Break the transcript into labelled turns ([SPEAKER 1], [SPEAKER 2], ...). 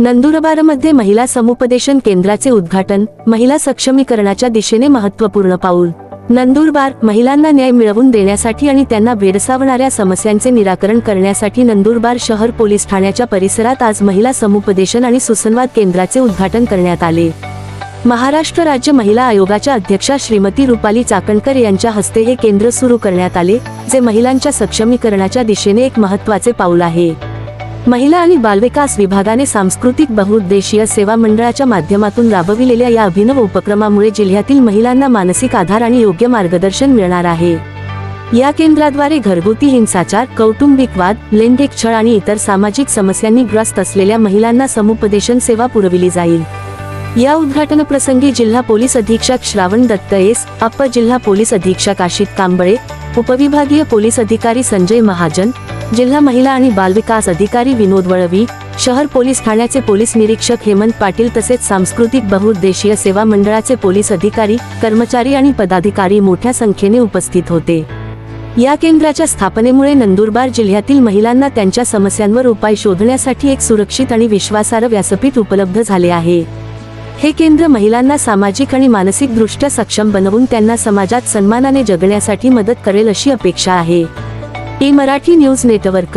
[SPEAKER 1] नंदुरबारमध्ये महिला समुपदेशन केंद्राचे उद्घाटन महिला सक्षमीकरणाच्या दिशेने महत्त्वपूर्ण पाऊल. नंदुरबार महिलांना न्याय मिळवून देण्यासाठी आणि त्यांना भेडसावणाऱ्या समस्यांचे निराकरण करण्यासाठी नंदुरबार शहर पोलीस ठाण्याच्या परिसरात आज महिला समुपदेशन आणि सुसंवाद केंद्राचे उद्घाटन करण्यात आले. महाराष्ट्र राज्य महिला आयोगाच्या अध्यक्षा श्रीमती रुपाली चाकणकर यांच्या हस्ते हे केंद्र सुरू करण्यात आले जे महिलांच्या सक्षमीकरणाच्या दिशेने एक महत्त्वाचे पाऊल आहे. महिला आणि बालविकास विभागाने सांस्कृतिक बहुउद्देशीय सेवा मंडळाच्या माध्यमातून राबविलेल्या या अभिनव उपक्रमामुळे जिल्ह्यातील महिलांना मानसिक आधार आणि योग्य मार्गदर्शन मिळणार आहे. या केंद्राद्वारे घरगुती हिंसाचार कौटुंबिक वाद लैंगिक छळ आणि इतर सामाजिक समस्यांनी ग्रस्त असलेल्या महिलांना समुपदेशन सेवा पुरविली जाईल. या उद्घाटन प्रसंगी जिल्हा पोलीस अधीक्षक श्रावण दत्त एस अप्पर जिल्हा पोलीस अधीक्षक आशित कांबळे उपविभागीय पोलीस अधिकारी संजय महाजन जिल्हा महिला आणि बालविकास अधिकारी विनोद वळवी शहर पोलीस ठाण्याचे पोलीस निरीक्षक हेमंत पाटील तसेच सांस्कृतिक बहुउद्देशीय सेवा मंडळाचे पोलीस अधिकारी कर्मचारी आणि पदाधिकारी मोठ्या संख्येने उपस्थित होते. या केंद्राच्या स्थापनेमुळे नंदुरबार जिल्ह्यातील महिलांना त्यांच्या समस्यांवर उपाय शोधण्यासाठी एक सुरक्षित आणि विश्वासार्ह व्यासपीठ उपलब्ध झाले आहे. हे केंद्र महिलांना सामाजिक आणि मानसिक दृष्ट्या सक्षम बनवून त्यांना समाजात सन्मानाने जगण्यासाठी मदत करेल अशी अपेक्षा आहे. E Marathi news network.